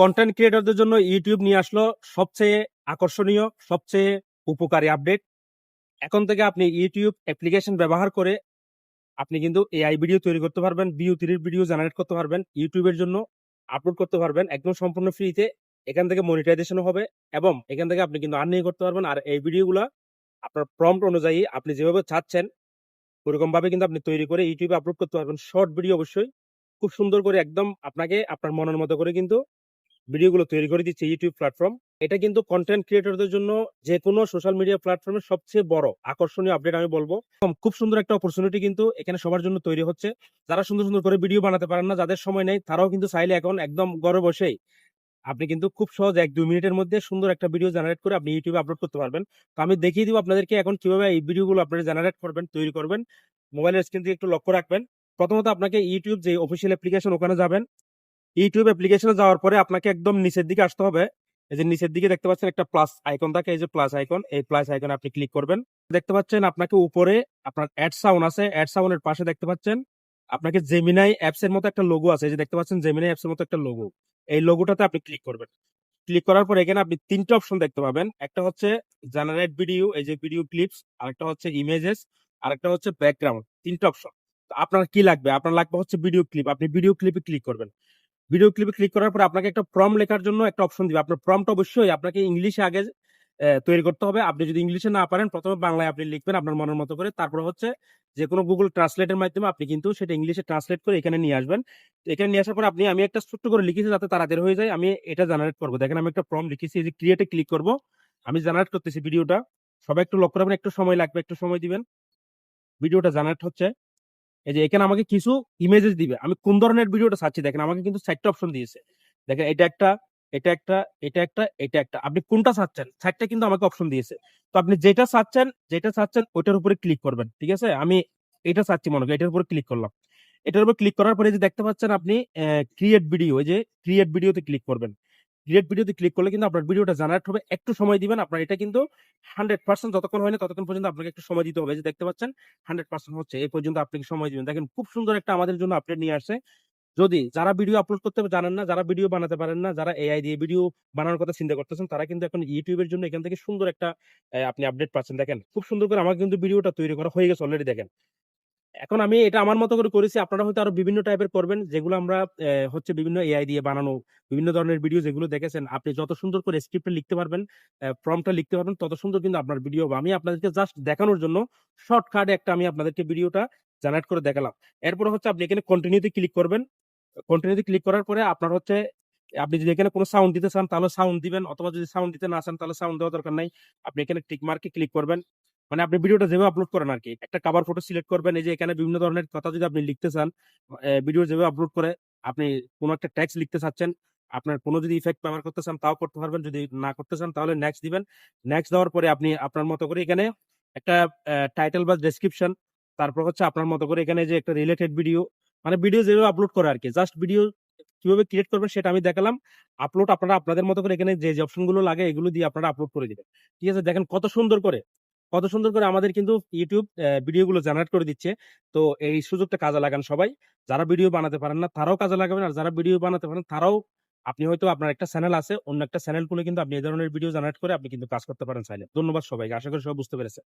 Content ক্রিয়েটরদের জন্য YouTube নিয়ে আসলো সবচেয়ে আকর্ষণীয়, সবচেয়ে উপকারী আপডেট এখন থেকে আপনি ইউটিউব অ্যাপ্লিকেশন ব্যবহার করে আপনি কিন্তু এআই ভিডিও তৈরি করতে পারবেন বিউ থ্রির ভিডিও জেনারেট করতে পারবেন ইউটিউবের জন্য আপলোড করতে পারবেন, একদম সম্পূর্ণ ফ্রিতে এখান থেকে মনিটাইজেশনও হবে এবং এখান থেকে আপনি কিন্তু আর্নিং করতে পারবেন। আর এই ভিডিওগুলো আপনার প্রম্পট অনুযায়ী আপনি যেভাবে চাচ্ছেন, ওরকমভাবে কিন্তু আপনি তৈরি করে ইউটিউবে আপলোড করতে পারবেন। শর্ট ভিডিও অবশ্যই। খুব সুন্দর করে একদম আপনাকে, আপনার মনের মতো করে কিন্তু ভিডিওগুলো তৈরি করে দিচ্ছে ইউটিউব প্ল্যাটফর্ম এটা কিন্তু কন্টেন্ট ক্রিয়েটরদের জন্য যে কোনো সোশ্যাল মিডিয়া প্ল্যাটফর্মের সবচেয়ে বড় আকর্ষণীয় আপডেট আমি বলব। খুব সুন্দর একটা অপরচুনিটি কিন্তু এখানে সবার জন্য তৈরি হচ্ছে। যারা সুন্দর সুন্দর করে ভিডিও বানাতে পারেন না, যাদের সময় নেই, তারাও কিন্তু চাইলে এখন একদম ঘরে বসেই আপনি কিন্তু খুব সহজ এক দুই মিনিটের মধ্যে সুন্দর একটা ভিডিও জেনারেট করে আপনি ইউটিউবে আপলোড করতে পারবেন। তো আমি দেখিয়ে দিব আপনাদেরকে এখন কীভাবে এই ভিডিওগুলো আপনারা জেনারেট করবেন, তৈরি করবেন। মোবাইলের স্ক্রিন থেকে একটু লক্ষ্য রাখবেন। প্রথমত আপনাকে ইউটিউব যে অফিসিয়াল অ্যাপ্লিকেশন ওখানে যাবেন। ইউটিউব অ্যাপ্লিকেশনে যাওয়ার পরে আপনাকে একদম নিচের দিকে আসতে হবে। এই যে নিচের দিকে দেখতে পাচ্ছেন একটা প্লাস আইকন থাকে, এই যে প্লাস আইকন এই প্লাস আইকনে আপনি ক্লিক করবেন। দেখতে পাচ্ছেন আপনাকে উপরে আপনার অ্যাড সাউন্ড আছে অ্যাড সাউন্ডের পাশে দেখতে পাচ্ছেন আপনাকে জেমিনাই অ্যাপস এর মতো একটা লোগো আছে। এই যে দেখতে পাচ্ছেন জেমিনাই অ্যাপস এর মতো একটা লোগো এই লোগোটাতে আপনি ক্লিক করবেন। ক্লিক করার পর এখানে আপনি তিনটা অপশন দেখতে পাবেন। একটা হচ্ছে জেনারেট ভিডিও এই যে ভিডিও ক্লিপস আরেকটা হচ্ছে ইমেজেস আরেকটা হচ্ছে ব্যাকগ্রাউন্ড তিনটা অপশন আপনার কি লাগবে? আপনার লাগবে হচ্ছে ভিডিও ক্লিপ আপনি ভিডিও ক্লিপে ক্লিক করবেন। ভিডিও ক্লিপে ক্লিক করার পর আপনাকে একটা প্রম লেখার জন্য একটা অপশন দিবে। আপনার প্রমটা অবশ্যই আপনাকে ইংলিশে আগে তৈরি করতে হবে। আপনি যদি ইংলিশে না পারেন, প্রথমে বাংলায় আপনি লিখবেন আপনার মনের মতো করে। তারপর হচ্ছে যে কোনো গুগল ট্রান্সলেটের মাধ্যমে আপনি কিন্তু সেটা ইংলিশে ট্রান্সলেট করে এখানে নিয়ে আসবেন। এখানে নিয়ে আসার পর আপনি, আমি একটা ছোট্ট করে লিখেছি যাতে তাড়াতাড়ি হয়ে যায়। আমি এটা জেনারেট করব। দেখেন আমি একটা প্রম লিখেছি, এই যে ক্রিয়েটে ক্লিক করব। আমি জেনারেট করতেছি ভিডিওটা সবাই একটু লক্ষ্য রাখবেন, একটু সময় লাগবে, একটু সময় দিবেন। ভিডিওটা জেনারেট হচ্ছে। এই যে এখানে আমাকে কিছু ইমেজেস দিবে। আমি কোন ধরনের ভিডিওটা চাচ্ছি দেখেন, আমাকে কিন্তু চারটা অপশন দিয়েছে। দেখেন, এটা একটা এটা একটা এটা একটা এটা একটা। আপনি কোনটা চাচ্ছেন চারটা কিন্তু আমাকে অপশন দিয়েছে। তো আপনি যেটা চাচ্ছেন যেটা চাচ্ছেন ওইটার উপরে ক্লিক করবেন। ঠিক আছে? আমি এটা চাচ্ছি মনে করি এটার উপরে ক্লিক করলাম। এটার উপর ক্লিক করার পরে যে দেখতে পাচ্ছেন আপনি ক্রিয়েট ভিডিও এই যে ক্রিয়েট ভিডিওতে ক্লিক করবেন। ক্রিয়েট ভিডিওতে ক্লিক করলে কিন্তু আপনার ভিডিওটা জেনারেট হবে। একটু সময় দিবেন, আপনার এটা কিন্তু হান্ড্রেড পার্সেন্ট যতক্ষণ হয় না ততক্ষণ পর্যন্ত আপনাকে একটু সময় দিতে হবে। যে দেখতে পাচ্ছেন হান্ড্রেড পার্সেন্ট হচ্ছে, এই পর্যন্ত আপনাকে সময় দিবেন। দেখেন, খুব সুন্দর একটা আমাদের জন্য আপডেট নিয়ে আসছে। যদি যারা ভিডিও আপলোড করতে জানেন না, যারা ভিডিও বানাতে পারেন না, যারা এআই দিয়ে ভিডিও বানানোর কথা চিন্তা করতেছেন, তারা কিন্তু এখন ইউটিউবের জন্য এখান থেকে সুন্দর একটা আপনি আপডেট পাচ্ছেন। দেখেন, খুব সুন্দর করে আমার কিন্তু ভিডিওটা তৈরি করা হয়ে গেছে অলরেডি দেখেন। এখন আমি এটা আমার মতো করে করেছি, আপনারা হয়তো আরও বিভিন্ন টাইপের করবেন, যেগুলো আমরা হচ্ছে বিভিন্ন এআই দিয়ে বানানো, বিভিন্ন ধরনের ভিডিও যেগুলো দেখেছেন, আপনি যত সুন্দর করে স্ক্রিপ্টে লিখতে পারবেন ফর্মটা লিখতে পারবেন, তত সুন্দর কিন্তু আপনার ভিডিও আমি আপনাদেরকে জাস্ট দেখানোর জন্য শর্টকাটে একটা আমি আপনাদেরকে ভিডিওটা জেনারেট করে দেখালাম। এরপরে হচ্ছে আপনি এখানে কন্টিনিউতে ক্লিক করবেন। কন্টিনিউতে ক্লিক করার পরে আপনার হচ্ছে, আপনি যদি এখানে কোনো সাউন্ড দিতে চান, তাহলে সাউন্ড দিবেন, অথবা যদি সাউন্ড দিতে না চান, তাহলে সাউন্ড দেওয়ার দরকার নাই। আপনি এখানে টিক মার্কে ক্লিক করবেন। মানে আপনি ভিডিওটা যেভাবে আপলোড করেন আর কি একটা কাভার ফটো সিলেক্ট করবেন, এই যে এখানে বিভিন্ন ধরনের কথা যদি আপনি লিখতে চান ভিডিও যেভাবে আপলোড করে আপনি কোনো একটা ট্যাক্স লিখতে চাচ্ছেন, আপনার কোনো যদি ইফেক্ট ব্যবহার করতে চান তাও করতে পারবেন, যদি না করতে চান তাহলে নেক্সট দিবেন। নেক্সট দেওয়ার পরে আপনি আপনার মতো করে এখানে একটা টাইটেল বা ডেসক্রিপশন তারপর হচ্ছে আপনার মতো করে এখানে যে একটা রিলেটেড ভিডিও মানে ভিডিও যেভাবে আপলোড করে আর কি জাস্ট ভিডিও কীভাবে ক্রিয়েট করবেন সেটা আমি দেখালাম আপলোড আপনারা আপনাদের মতো করে এখানে যে যে অপশনগুলো লাগে এগুলো দিয়ে আপনারা আপলোড করে দিবেন। ঠিক আছে, দেখেন কত সুন্দর করে কত সুন্দর করে আমাদের কিন্তু ইউটিউব ভিডিওগুলো জেনারেট করে দিচ্ছে। তো এই সুযোগটা কাজে লাগান সবাই। যারা ভিডিও বানাতে পারেন না, তারাও কাজে লাগাবেন। আর যারা ভিডিও বানাতে পারেন, তারাও আপনি হয়তো আপনার একটা চ্যানেল আছে, অন্য একটা চ্যানেল খুলে কিন্তু আপনি এই ধরনের ভিডিও জেনারেট করে আপনি কিন্তু কাজ করতে পারেন চাইলে। ধন্যবাদ সবাইকে। আশা করি সবাই বুঝতে পেরেছে।